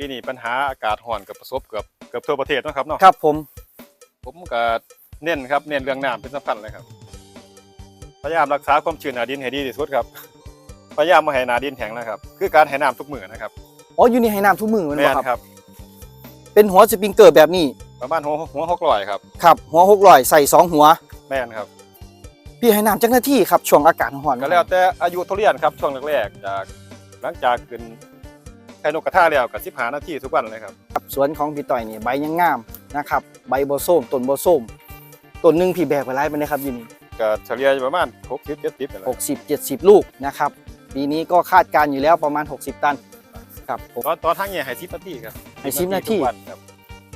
ปีนี้ปัญหาอากาศร้อนกับประสบเกือบเกือบทั่วประเทศเนาะครับเนาะครับผมผมก็เน้นครับเน้นเรื่องน้ำเป็นสำคัญเลยครับพยายามรักษาความชื้นหนาดินให้ดีที่สุดครับพยายามมาให้หนาดินแข็งนะครับ คือการให้น้ำทุกมื้อนะครับอ๋ออยู่นี่ให้น้ำทุกมือแมันแม่บ่นครับครับ เป็นหัวสปริงเกอร์แบบนี้ประมาณหัวหัวหกร้อยครับครับ หัวหกร้อยใส่สองหัวแม่นครับพี่ให้น้ำจักหน้าที่ครับช่วงอากาศร้อนก็แล้วแต่อายุทุเรียนครับช่วงแรกๆจากหลังจากขึ้น ไข่นกกระทาแล้วกับสิบหานาทีทุกวันเลยครับครับสวนของพี่ต่อยนี่ใบยังงามนะครับใบโบส้มต้นโบส้มต้นหนึ่งพี่แบกไปไล่ไปเลยครับอยู่นี่ก็เฉลี่ยอยู่ประมาณหกสิบเจ็ดสิบนี่แหละหกสิบเจ็ดสิบลูกนะครับปีนี้ก็คาดการณ์อยู่แล้วประมาณ 60 ตันครับผมตอนตอนทั้งเนี่ยให้สิบนาทีครับให้10นาทีทุกวันครับ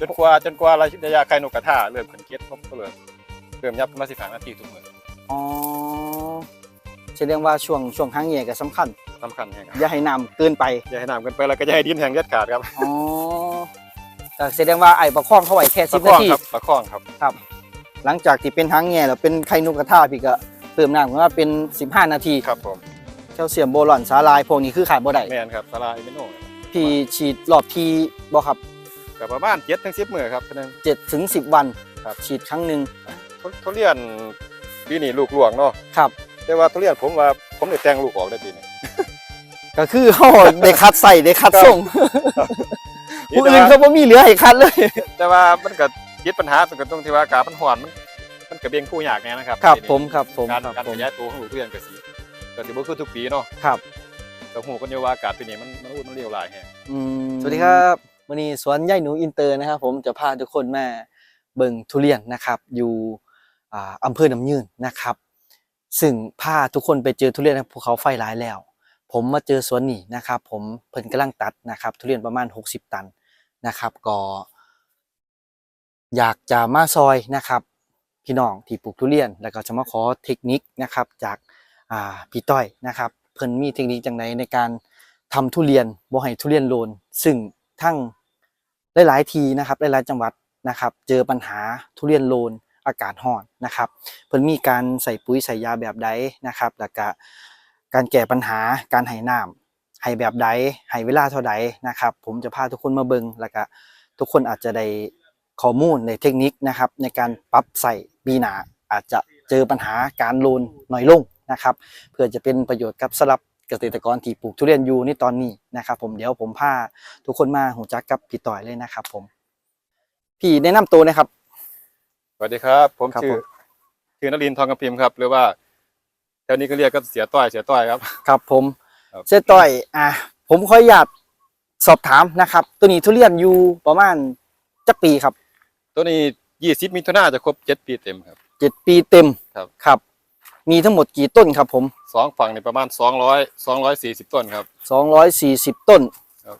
จนกว่าจนกว่าระยะไข่นกกระทาเริ่มขึ้นเก็ดก็เริ่มเริ่มยับขึ้นมาสิบหานาทีทุกมื้ออ๋อแสดงว่าช่วงช่วงหางเหย่ก็สำคัญ สำคัญแห่งครับอย่าให้น้ำเกินไปอย่าให้น้ำเกินไปแล้วก็อย่าให้ดินแห้งเด็ดขาดครับอ๋อแต่แสดงว่าไอ้ประคองเข้าไว้แค่ปสิระบคอนางทีครับประคองครับครับ หลังจากที่เป็นหางเหย่แล้วเป็นไข่นกกระทาพี่ก็เติมน้ำขึ้นมาเป็น 15 นาทีครับผมแคลเซียมโบรอนสาลายพวกนี้คือขาดบ่ได้แม่นครับสลายเมโน่พี่ฉีดรอบทีบ่ครับ กับประมาณเจ็ดถึงสิบมื้อครับเท่านั้น 7ถึง10 วันครับ ฉีดครั้งหนึ่งทุทุเรียนปีนี้ลูกหลวงเนาะครับ แต่ว่าทุเรียนผมว่าผมได้แต่งลูกออกได้ปีนี้ ก็คือเขาได้คัดใส่ได้คัดส่งผู้อื่นเขาบ่มีเหลือให้คัดเลย แต่ว่ามันก็ยึดปัญหาตรงกันตรงที่ว่าอากาศมันร้อนมันมันก็เบี่ยงคู่ยากแน่นะครับครับปีนี้ผมครับผมการครับการผขมยายตัวของลูกทุเรียนก็สิก็สิบ่คือทุกปีเนาะครับแต่หูกันอยู่ว่าอากาศปีนี้มันมันอุ่นมันเรียวหลายแฮงอืมสวัสดีครับวันนี้สวนใหญ่หนูอินเตอร์นะครับ ผมจะพาทุกคนมาเบิ่งทุเรียนนะครับ อยู่อ่าอำเภอหนำยืนนะครับ ซึ่งพาทุกคนไปเจอทุเรียนภูเขาไฟหลายแล้ว ผมมาเจอสวนนี้นะครับ ผมเพิ่นกำลังตัดนะครับ ทุเรียนประมาณ 60 ตันนะครับ ก็อยากจะมาซอยนะครับ พี่น้องที่ปลูกทุเรียน แล้วก็จะมาขอเทคนิคนะครับจากาพี่ต้อยนะครับ เพิ่นมีเทคนิคจังไดในการทำทุเรียนบ่ให้ทุเรียนโลน ซึ่งทั้งหลายๆทีนะครับหลายๆจังหวัดนะครับ เจอปัญหาทุเรียนโลนอากาศร้อนนะครับ เพิ่นมีการใส่ปุ๋ยใส่ยาแบบใดนะครับ แล้วก็ การแก้ปัญหาการให้น้ำให้แบบใดให้เวลาเท่าใดนะครับ ผมจะพาทุกคนมาเบิงแล้วก็ทุกคนอาจจะได้ข้อมูลในเทคนิคนะครับ ในการปรับใส่ปีหน้าอาจจะเจอปัญหาการโลนน้อยลงนะครับ เพื่อจะเป็นประโยชน์กับสำหรับเกษตรกรที่ปลูกทุเรียนอยู่ในตอนนี้นะครับ ผมเดี๋ยวผมพาทุกคนมาหูจักกับพี่ต่อยเลยนะครับ ผม พี่แนะนำตัวนะครับสวัสดีครับ ผมครับชื่อผมชื่อนรินทร์ทองกำพิมพ์ครับ หรือว่า แถวนี้ก็เรียกก็เสียต้อยเสียต้อยครับ ครับผมครับเซต้อย อะผมขออนุญาตสอบถามนะครับ ตัวนี้ทุเรียนอยู่ประมาณจักปีครับตัวนี้ยี่สิบมิถุนาจะครบเจ็ดปีเต็มครับ เจ็ดปีเต็มครับ ครับ มีทั้งหมดกี่ต้นครับผม สองฝั่งนี่ประมาณสองร้อยสองร้อยสี่สิบต้นครับ สองร้อยสี่สิบต้น ครับ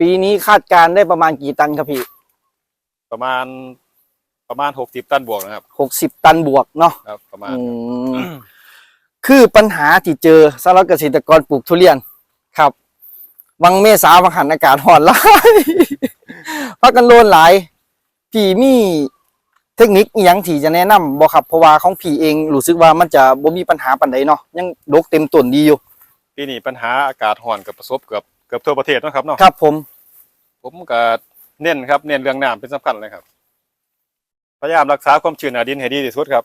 ปีนี้คาดการณ์ได้ประมาณกี่ตันครับพี่ ประมาณ ประมาณหกสิบตันบวกนะครับหกสิบตันบวกเนาะครับ ประมาณอืมคือปัญหาที่เจอสำหรับเกษตรกรปลูกทุเรียนครับ วังเมษาวังหันอากาศร้อนหลายพักกันโลนหลาย พี่มีเทคนิคอหยังที่จะแนะนำบ่ครับเพราะว่าของพี่เองรู้สึกว่ามันจะบ่มีปัญหาปานใดเนาะยังดกเต็มต้นดีอยู่ ปีนี้ปัญหาอากาศร้อนกับประสบเกือบเกือบทั่วประเทศเนาะครับเนาะครับผมผมก็เน้นครับเน้นเรื่องน้ำเป็นสำคัญเลยครับ พยายามรักษาความชื้นหนาดินให้ดีที่สุดครับ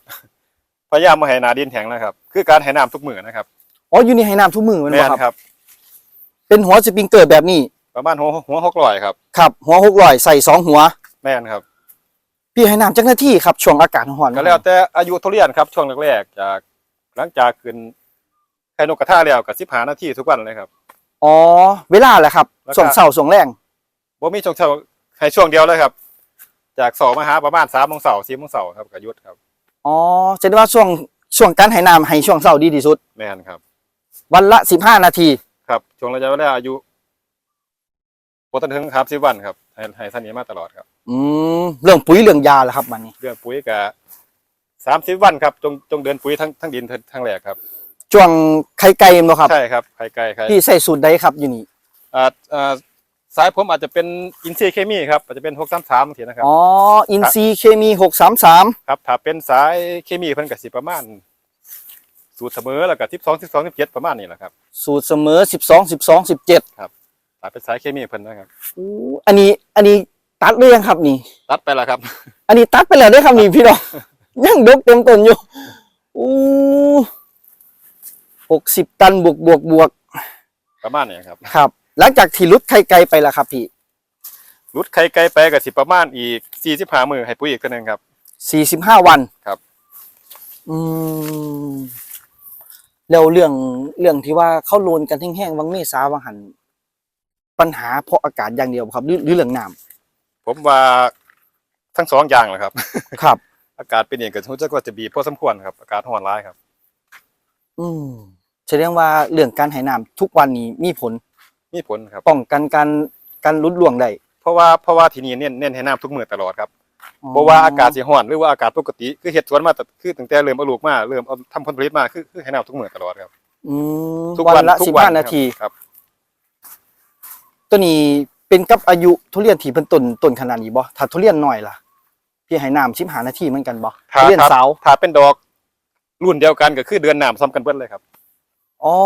พยายามมาให้หนาดินแข็งนะครับ คือการให้น้ำทุกมื้อนะครับอ๋ออยู่นี่ให้น้ำทุกมือแมันแม่บ่นครับครับ เป็นหัวสปริงเกอร์แบบนี้ ประมาณหัวหัวหกร้อยครับ ครับ หัว600ใส่สองหัว แม่นครับ พี่ให้น้ำจักหน้าที่ครับช่วงอากาศร้อนก็แล้วแต่อายุทุเรียนครับช่วงแรกๆจากหลังจากขึ้นไข่นกกระทาแล้วกับสิบหานาทีทุกวันเลยครับ อ๋อ เวลาแหละครับแล้วก็ช่วงเช้าช่วงแรงบ่มีช่วงเช้าให้ช่วงเดียวเลยครับ จากสองมาหาประมาณสามโมงเสาร์สี่โมงเสาร์ครับกับยุทธครับอ๋อแสดงว่าช่วงช่วงการให้น้ำให้ช่วงเช้าดีที่สุด แม่นครับ วันละสิบห้านาที ครับช่วงระยะเวลาอายุบ่ทันถึงครับสิบวันครับให้ให้ท่านนี้มาตลอดครับ อืมเรื่องปุ๋ยเรื่องยาแหละครับมันนี้ เรื่องปุ๋ยกับสามสิบวันครับจงจงเดินปุ๋ยทั้งทั้งดินทั้งทั้งแหลกครับช่วงไข่ไก่เนาะครับ ใช่ครับไข่ไก่ไข่พี่ใส่สูตรใดครับอยู่นี่อ่าอ่า สายผมอาจจะเป็นอินทรีย์เคมีครับอาจจะเป็นหกสามสามทีนะครับอ๋ออินซีเคมีหกสามสามครับถ้าเป็นสายเคมีเพิ่นก็สิประมาณ สูตรเสมอแล้วก็สิบสองสิบสองสิบเจ็ดประมาณนี้แหละครับสูตรเสมอสิบสองสิบสองสิบเจ็ดตัดเป็นสายเคมีเพิ่นนะครับอู้อันนี้อันนี้ตัดหรือยังครับนี่ ตัดไปแล้วครับ อันนี้ตัดไปแล้วเด้วยครับนี่พี่น้องยังดกเต็มต้นอยู่อู้หกสิบตันบวกบวกบวกประมาณนี้ครับครับ หลังจากที่รุดไข่ไก่ไปแล้วครับพี่รุดไข่ไก่ไปก็สิประมาณอีก45มื้อให้ปุ๋ยอีกเทื่อนึงครับสี่สิบห้าวันครับ อืมแล้วเรื่องเรื่องที่ว่าเข้าโลนกันแห้งๆวังเมษาวังหันปัญหาเพราะอากาศอย่างเดียวบ่ครับหรือหรือเรื่องน้ผมว่าทั้งสองอย่างแหละครับำครับ อากาศเป็นเองก็รู้จักว่าจะบีบพอสมควรครับ อากาศร้อนร้ายครับ อืมแสดงว่าเรื่องการให้น้ำทุกวันนี้มีผล มีผลครับป้องกันการการลุดล่วงได้เพราะว่าเพราะว่าที่นี่เน้นเน้นให้น้ำทุกมื้อตลอดครับเพราะว่าอากาศสิร้อนหรือว่าอากาศปกติคือเฮ็ดสวนมาแต่คือตั้งแต่เริ่มเอาลูกมาเริ่มเอาทำผลผลิตมาคือคือให้น้ำทุกมื้อตลอดครับอืมทุกวันละทุกสิบวัห้าครับนาทีครับตัวนี้เป็นกับอายุทุเรียนที่เป็นต้นต้นขนาดนี้บ่ถ้าทุเรียนน้อยล่ะพี่ให้น้ำสิบห้านาทีเหมือนกันบ่ถ้าทุเรียนถ้าสาวถ้าเป็นดอกรุ่นเดียวกันก็คือเดือนน้ำซ้ำกันเบิดเลยครับ อ๋อ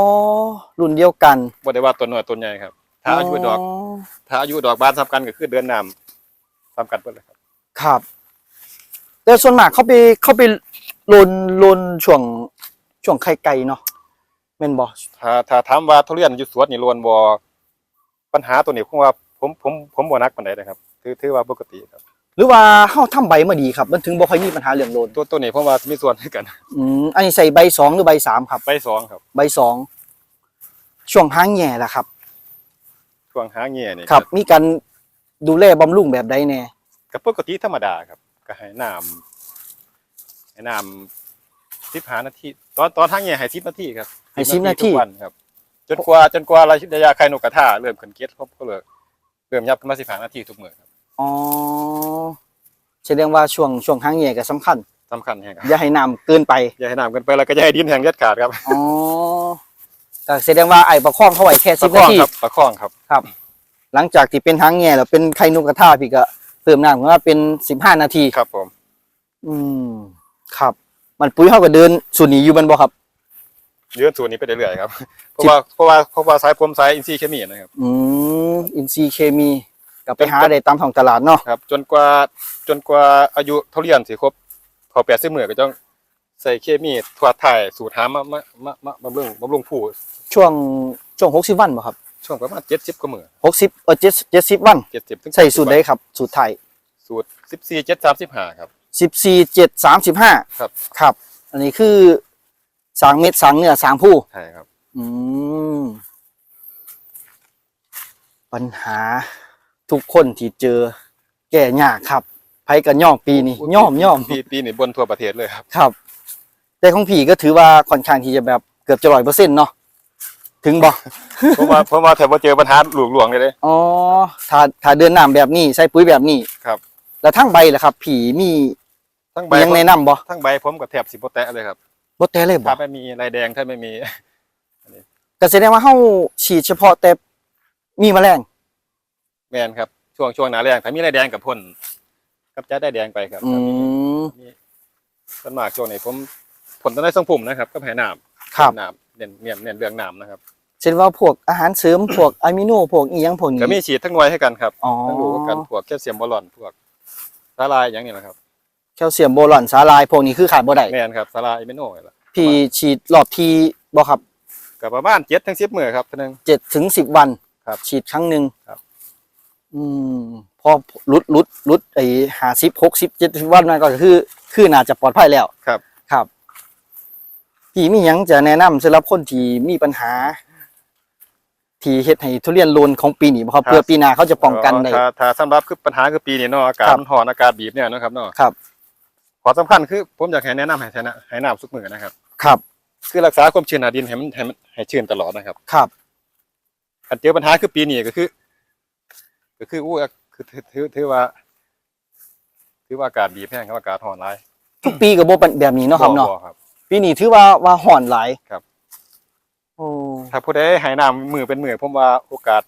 รุ่นเดียวกันบ่ได้ว่าต้นน้อยต้นใหญ่ครับ ถ้าอายุดอก ถ้าอายุดอกบานซ้ำกันก็คือเดือนน้ำซ้ำกันเบิดเลยครับ ครับ แต่ส่วนมากเขาไปเขาไปโลนโลนช่วงช่วงไข่ไก่เนาะแม่นบ่ถ้าถ้าถามว่าทุเรียนอยู่สวนนี่ล้วนบ่ปัญหาตัวนี้ผมว่าผมผมผมบ่หนักปานใดนะครับ ถือถือว่าปกติครับ หรือว่าเฮาทำใบมาดีครับ มันถึงบ่ค่อยมีปัญหาเรื่องโลนตัวตัวนี้ผมว่ามีส่วนให้กันอืมอันนี้ใส่ใบสองหรือใบสามครับ ใบสองครับ ใบสองช่วงหางแหย่ล่ะครับช่วงหาเงี้ยนี่ครับ มีการดูแลบำรุงแบบใดแน่ก็ปกติธรรมดาครับ ก็ให้น้ำให้น้ำ15นาทีตอนตอนหาเงี้ยให้10นาทีครับให้สิบนาทีทุกวันครับ จนกว่าจนกว่าระยะไข่นกกระทาเริ่มขึ้นเกล็ดผมก็เลยเริ่มยับขึ้นมา15นาทีทุกมื้อครับอ๋อ แสดงว่าช่วงช่วงหางแหย่ก็สำคัญ สำคัญแฮงครับอย่าให้น้ำเกินไป อย่าให้น้ำเกินไปแล้วก็อย่าให้ดินแห้งเด็ดขาดครับอ๋อก็แสดงว่าไอ้ประคองเขาไว้แค่สิบประคนาองทีครับประคองครับ ครับ หลังจากที่เป็นหางแง่แล้วเป็นไข่นกกระทาพี่ก็เติมน้ำขึ้นมาเป็นสิบห้านาที ครับผมอืมครับ มันปุ๋ยเข้ากับเดินสูตรนี้อยู่แมันบ่ครับเลื่อนสูตรนี้ไปเรื่อยๆครับ เพราะว่าเพราะว่าเพราะว่าสายผมสายอินทรีย์เคมีนะครับ อืมอินทรีย์เคมี ก็ไปหาได้ตามท้องตลาดเนาะครับ จนกว่าจนกว่าอายุเท่าเรียนสิครบพอแปดสิบหมื่นก็ต้องใส่เคมีทั่วไทยสูตรหามามามามาบำรุงบำรุงผู้ช่วงช่วงหกสิบวันบ่ครับช่วงประมาณเจ็ดสิบกว่าหมื่นหกสิบเออเจ็ดเจ็ดสิบวันเจ็ดสิบถึงใส่สูตรใดครับ สูตรไทยสูตรสิบสี่เจ็ดสามสิบห้าครับสิบสี่เจ็ดสามสิบห้าครับครับ อันนี้คือสางเม็ดสางเนื้อสางผู้ใช่ครับ อืมปัญหา ทุกคนที่เจอแก่ยากครับไผกันย่อมปีนี้ย่อมย่อมปีปีนี้บนทั่วประเทศเลยครับครับ แต่ของผีก็ถือว่าค่อนข้างที่จะแบบเกือบจะร้อยเปอร์เซ็นต์เนาะถึงบ่เพราะว่าเพราะว่าแถวว่าเจอปัญหาหลวงหลวงๆเลยเด้อ๋อถ้าถ้าเดินน้ำแบบนี้ใส่ปุ๋ยแบบนี้ครับ แล้วทั้งใบล่ะครับ ผีมีทั้งใบมียังแนะนำบ่ทั้งใบผมกับแถบสิบโปแตะเลยครับบ่แต่เลยบ่ถ้าไม่มีลายแดงถ้าไม่มีก็แสดงว่าเฮาฉีดเฉพาะแต่มีแมลง แมนครับช่วงช่วงหนาแรงถ้ามีลายแดงกับพ่นกับจะได้แดงไปครับอืมมีส่วนมากช่วงนี้ผมผลต้นไม้ทรงพุ่มนะครับก็แผ่น้ำครับน้ำเน้นเน้นเน้นเรื่องน้ำนะครับเช่นว่าพวกอาหารเสริมพวกอะมิโนพวกอีหยังพวกนี้ก็มีฉีดทั้งหน่วยให้กันครับอ๋อทั้งดูกันพวกแคลเซียมบอลลอนพวกสาลายอย่างนี้แหละครับแคลเซียมโบรอนสาลายพวกนี้คือขาดบ่ได้แมนครับสาลายเอเมโน่นี่แหละพี่ฉีดรอบทีบ่ครับก็ประมาณเจ็ดถึงสิบมือครับท่านึงเจ็ดถึงสิบวันครับ ฉีดครั้งหนึ่งครับ อืมพอลุดลุดลุดไอ้หาสิบหกสิบเจ็ดสิบวันมันก็คือ คือน่าจะปลอดภัยแล้วครับ ครับพี่มีหยังจะแนะนำสำหรับคนที่มีปัญหา ที่เฮ็ดให้ทุเรียนโลนของปีนี้บ่ครับเพื่อปีหน้าเขาจะป้องกันได้ ถ้าถ้าสำหรับคือปัญหาคือปีนี้เนาะอากาศครับ มันร้อนอากาศบีบเนี่ยเนาะครับเนาะครับขอสำคัญคือผมอยากให้แนะนำให้ใช้น้ำให้น้ำสุกมือนะครับ ครับ คือรักษาความชื้นหนาดินให้มันให้มันให้ชื้นตลอดนะครับครับ อันเจอปัญหาคือปีนี้ก็คือ ก็คืออู้คือถือถือถือว่า ถือว่าอากาศบีบแห้งครับอากาศร้อนร้ายทุกปีก็บ่เป็นแบบนี้เนาะครับเนาะครับ ปีนี้ถือว่าว่าห่อนหลายครับ โอ้ถ้าผู้ใดให้น้ำมือเป็นมือผมว่าโอกาส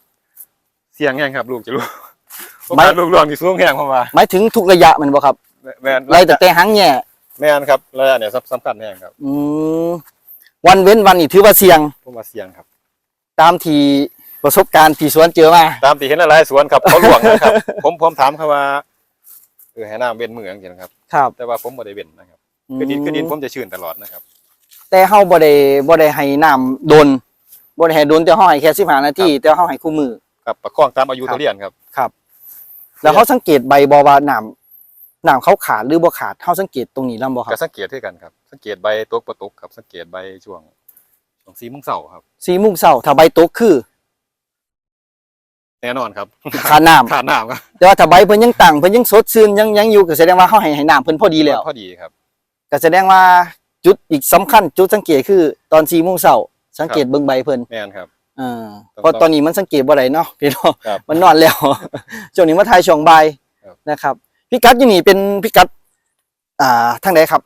เสี่ยงแห้งครับ ลูกจะรู้โอกาสลูกหลวงที่สูงแห้งผมว่าหมายถึงทุกระยะแมันบ่ครับแม่นไล่แต่แต่หางแหย่แม่นครับระยะเนี่ยสำคัญแห้งครับ อืมวันเว้นวันนี่ถือว่าเสี่ยงผมว่าเสี่ยงครับ ตามที่ ประสบการณ์ที่สวนเจอมา ตามที่เห็นหลายๆสวนครับเขาหลวงนะครับ ผมผมถามเขาว่าเออให้น้ำเว้นมือจังซี่นะครับ ครับแต่ว่าผมบ่ได้เว้นนะครับคือดินคือดินผมจะชื้นตลอดนะครับ แต่เฮาบ่ได้บ่ได้ให้น้ำโดนบ่ได้ให้โดนแต่เฮาให้แค่15นาทีแต่เฮาให้คู่มือ ครับประคองตามอายุครับทุเรียนครับ ครับ แล้วเขาสังเกตใบบ่ว่าน้ำน้ำเขาขาดหรือบ่ขาดเฮาสังเกตตรงนี้นํบ่คก็รับสังเกตด้วยกันครับ สังเกตใบตกประตกครับ สังเกตใบช่วงช่วงสีมุ้งเสาครับ4:00นเช้าถ้าใบตกคือ แน่นอนครับขาดน้ำขาดน้ำครับแต่ว่าถ้าใบเพิ่นยังตั้งเพิ่นยังสดชื่นยังยังอยู่ก็แสดงว่าเฮาให้ให้น้ำเพิ่นพอดีแล้วพอดีครับก็แสดงว่าจุดอีกสำคัญจุดสังเกตคือตอน4:00นเช้าสังเกตเบิ่งใบเพิ่นแม่นครับเออต้องเพราะตอนนี้มันสังเกตบ่ได้เนาะพี่น้องครับมันนอนแล้วช่วงนี้มาถ่ายช่วงบ่ายครับนะครับพิกัดอยู่นี่เป็นพิกัด อ่าทางไหนครับ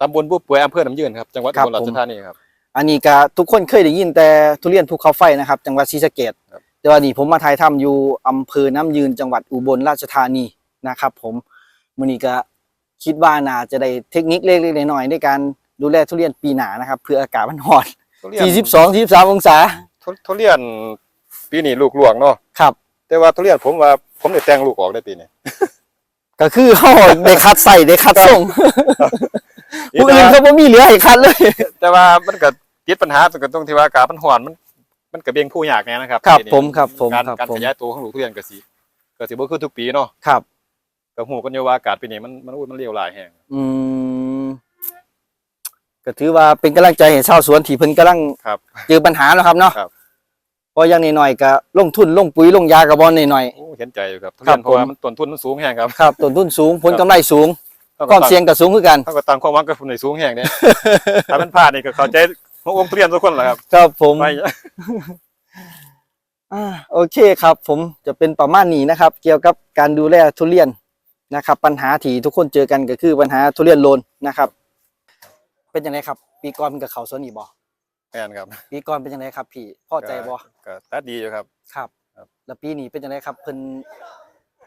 ตำบลผู้ป่วยอำเภอน้ำยืนครับ จังหวัดครัอุบบลราผชมธานีครับ อันนี้ก็ทุกคนเคยได้ยินแต่ทุเรียนภูเขาไฟนะครับ จังหวัดศรีสะเกษครับ แต่ว่านี่ผมมาถ่ายทำอยู่อำเภอน้ำยืนจังหวัดอุบลราชธานีนะครับผมมื้อนี้ก็คิดว่าน่าจะได้เทคนิคเล็กๆน้อยๆในการดูแลทุเรียนปีหน้านะครับเพื่ออากาศมันร้อนทุเรียน42 43องศาทุทุเรียนปีนี้ลูกหลวงเนาะครับ แต่ว่าทุเรียนผมว่าผมได้แต่งลูกออกได้ปีนี้ก็คือเฮาได้คัดใส่ได้คัดส่งผู้อื่นเขาบ่มีเหลือให้คัดเลย แต่ว่ามันก็ติดปัญหาตรงตรงที่ว่าอากาศมันร้อนมัน มันก็เบี่ยงผู้ยากไงนะครับครับปีนี้ผมครับผมการครับการผม ขยายตัวของลูกทุเรียนก็สิก็สิบ่คือทุกปีเนาะครับ ก็ฮู้กันอยู่ว่าอากาศปีนี้มันมันอุ้ยมันเลวร้ายแฮง อืมก็ถือว่าเป็นกำลังใจให้ชาวสวนที่เพิ่นกำลังครับเจอปัญหาแล้วครับเนาะครับ เพราะอย่างน้อยๆก็ลงทุนลงปุ๋ยลงยากระบอนหน่อย โอ้เห็นใจอยู่ครับทุครัเรียบนเพราะว่าผม มันต้นทุนมันสูงแฮงครับๆครับต้นทุนสูงผลครับกำไรสูงต้องความเสี่ยงก็สูงคือกันเท่ากับตั้งความหวังกับคนในสูงแฮงเนี่ย ถ้ามันพลาดนี่ก็เข้าใจ หัวอกทุเรียนทุกคนแหละครับครับผมไปอ่าโอเคครับ ผมจะเป็นประมาณนี้นะครับ เกี่ยวกับการดูแลทุเรียนนะครับ ปัญหาที่ทุกคนเจอกันก็คือปัญหาทุเรียนโลนนะครับ เป็นยังไงครับ ปีก่อนมันกับเขาสวนอีบ่แม่นครับปีก่อนเป็นยังไงครับ พี่พอใจบ่ก็ตัดดีอยู่ครับครับครับ แล้วปีนี้เป็นยังไงครับเพิ่น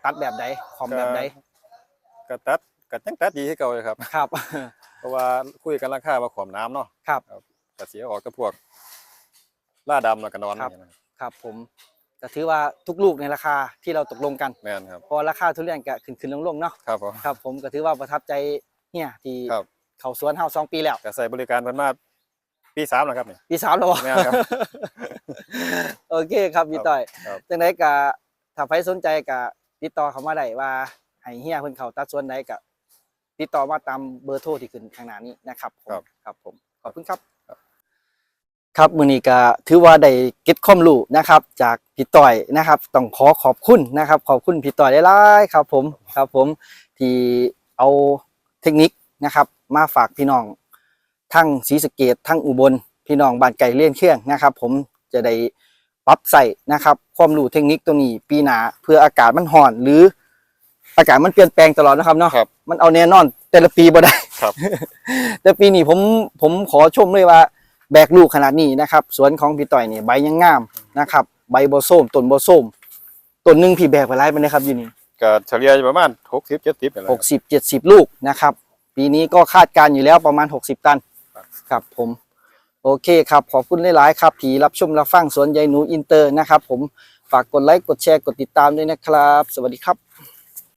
ตัดแบบใดคอมแบบใดก็ตัดก็ยังตัดดีให้เก่าเลยครับ ครับ เพราะว่าคุยกันราคาว่าขอมน้ำเนาะครับ ก็เสียออกกับพวกล่าดำแล้วก็นอนครับนี่นะครับครับ ผมก็ถือว่าทุกลูกในราคาที่เราตกลงกัน แม่นครับเพราะราคาทุเรียนก็ขึ้นขึ้นลงลงๆเนาะครับผม ครับ ผมก็ถือว่าประทับใจเนี่ยที่ครับ เขาสวนเฮาสองปีแล้ว ก็ใส่บริการเพิ่นมาปีสามแล้วครับนี่ปีสามแล้วบ่แม่นครับโอเคครับพี่ต้อยครับ จังไดก็ถ้าใครสนใจก็ติดต่อเข้ามาได้ว่าให้เฮียเพิ่นเข้าตัดสวนใดก็ติดต่อมาตามเบอร์โทรที่ขึ้นข้างหน้านี้นะครับผมครับครับผมขอบคุณครับ ครับมื้อนี้ก็ถือว่าได้เก็บความรู้นะครับ จากพี่ต้อยนะครับ ต้องขอขอบคุณนะครับ ขอบคุณพี่ต้อยหลายๆครับผมครับผมที่เอาเทคนิคนะครับ มาฝากพี่น้องทั้งศรีสะเกดทั้งอุบลพี่น้องบ้านไก่เลี้ยนเคียงนะครับ ผมจะได้ปรับใส่นะครับ ความรู้เทคนิคตรงนี้ปีหน้าเพื่ออากาศมันห่อนหรืออากาศมันเปลี่ยนแปลงตลอดนะครับเนาะครับมันเอาแน่นอนแต่ละปีบ่ได้ครับแต่ปีนี้ผมผมขอชมเลยว่า แบกลูกขนาดนี้นะครับ สวนของพี่ต่อยนี่ใบยังงามนะครับ ใบโบส้มต้นโบส้มต้นหนึ่งพี่แบกไปไล่ไปนะครับอยู่นี่ก็เฉลี่ยอยู่ประมาณ60 70นี่แหละหกสิบเจ็ดสิบลูกนะครับ ปีนี้ก็คาดการณ์อยู่แล้วประมาณหกสิบตันครับครับผม โอเคครับ ขอบคุณหลาย ๆ ครับผีรับชมรับฟังสวนใยหนูอินเตอร์นะครับ ผมฝากกดไลค์กดแชร์กดติดตามด้วยนะครับ สวัสดีครับ